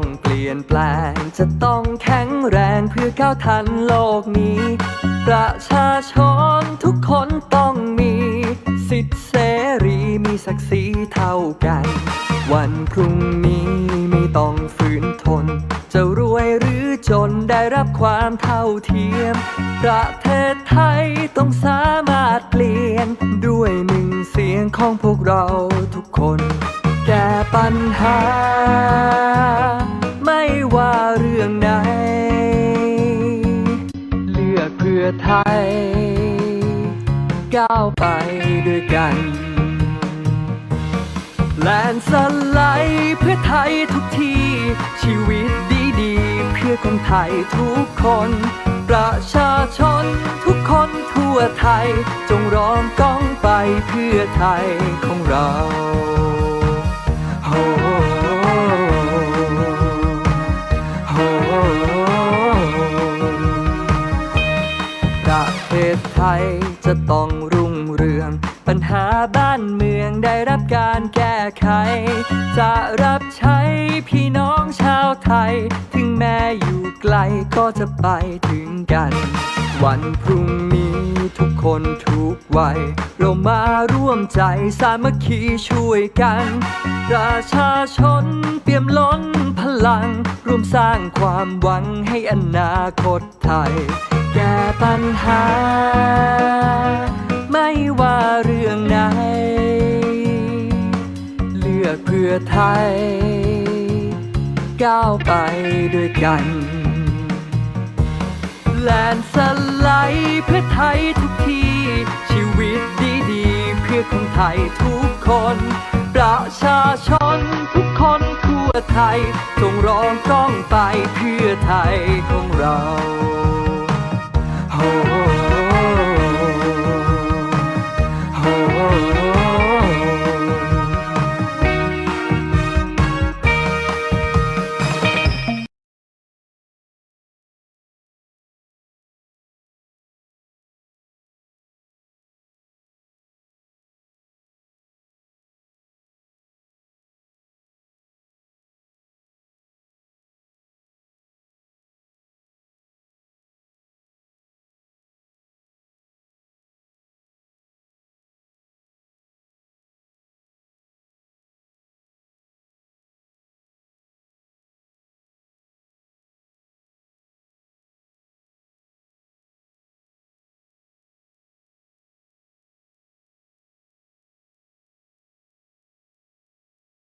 ต้องเปลี่ยนแปลง จะต้องแข็งแรงเพื่อก้าวทันโลกนี้ ประชาชนทุกคนต้องมี สิทธิเสรีมีศักดิ์ศรีเท่ากัน วันพรุ่งนี้ไม่ต้องฝืนทน จะรวยหรือจนได้รับความเท่าเทียม ประเทศไทยต้องสามารถเปลี่ยน ด้วยหนึ่งเสียงของพวกเราทุกคน แก้ปัญหา อไทย ก้าวไปด้วยกันแลนสไลด์เพื่อไทยทุกที ชีวิตดีๆ เพื่อคนไทยทุกคน ประชาชนทุกคนทั่วไทย จงร้องก้องไปเพื่อไทยของเรา จะต้องรุ่งเรือง ปัญหาบ้านเมืองได้รับการแก้ไข จะรับใช้พี่น้องชาวไทย ถึงแม้อยู่ไกลก็จะไปถึงกัน วันพรุ่งนี้ทุกคนทุกวัย เรามาร่วมใจสามัคคีช่วยกัน ประชาชนเปี่ยมล้นพลัง ร่วมสร้างความหวังให้อนาคตไทย ปัญหา ไม่ว่าเรื่องไหน เลือกเพื่อไทย ก้าวไปด้วยกันแลนสไลด์เพื่อไทยทุกที ชีวิตดีๆ เพื่อคนไทยทุกคน ประชาชนทุกคนทั่วไทยจงร้องก้องไปเพื่อไทยของเรา